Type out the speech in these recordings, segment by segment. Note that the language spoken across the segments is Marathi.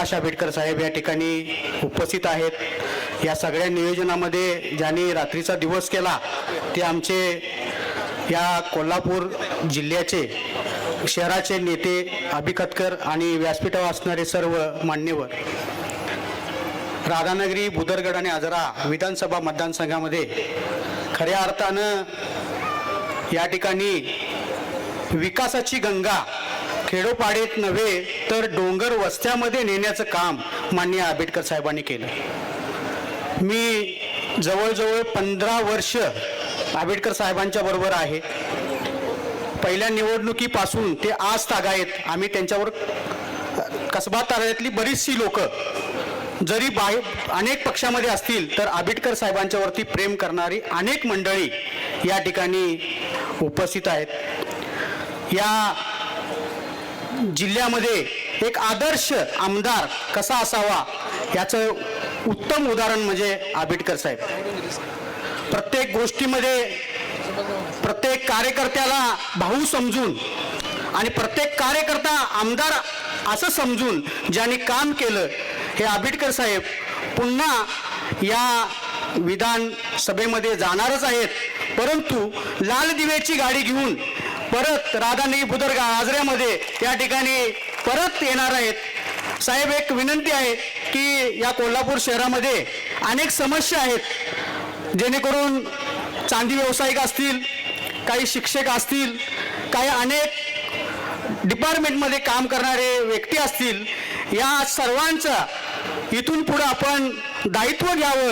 प्रकाश आंबेडकर साहेब या ठिकाणी उपस्थित आहेत. या सगळ्या नियोजनामध्ये ज्यांनी रात्रीचा दिवस केला ते आमचे या कोल्हापूर जिल्ह्याचे शहराचे नेते अभिकतकर आणि व्यासपीठावर असणारे सर्व मान्यवर. राधानगरी बुदरगड आणि आजरा विधानसभा मतदारसंघामध्ये खऱ्या अर्थानं या ठिकाणी विकासाची गंगा खेडोपाडीत नव्हे तर डोंगर वस्त्यामध्ये नेण्याचं काम माननीय आंबेडकर साहेबांनी केलं मी जवळजवळ पंधरा वर्ष आंबेडकर साहेबांच्या बरोबर आहे. पहिल्या निवडणुकीपासून ते आज तागायत आम्ही त्यांच्यावर कसबा तालुक्यातली बरीचशी लोक जरी बाहे अनेक पक्षामध्ये असतील तर आंबेडकर साहेबांच्यावरती प्रेम करणारी अनेक मंडळी या ठिकाणी उपस्थित आहेत. या जिल्ह्यामध्ये एक आदर्श आमदार कसा असावा याचं उत्तम उदाहरण म्हणजे आबिटकर साहेब. प्रत्येक गोष्टीमध्ये प्रत्येक कार्यकर्त्याला भाऊ समजून आणि प्रत्येक कार्यकर्ता आमदार असं समजून ज्यांनी काम केलं हे आबिटकर साहेब पुन्हा या विधानसभेमध्ये जाणारच आहेत. परंतु लाल दिव्याची गाडी घेऊन परत राधानी बुदरगा आजऱ्यामध्ये या ठिकाणी परत येणार आहेत. साहेब एक विनंती आहे की या कोल्हापूर शहरामध्ये अनेक समस्या आहेत. जेणेकरून चांदी व्यावसायिक असतील काही शिक्षक असतील काही अनेक डिपार्टमेंटमध्ये काम करणारे व्यक्ती असतील या सर्वांचा इथून पुढं आपण दायित्व घ्यावं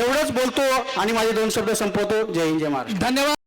एवढंच बोलतो आणि माझे दोन शब्द संपवतो. जय हिंद जय महाराज धन्यवाद.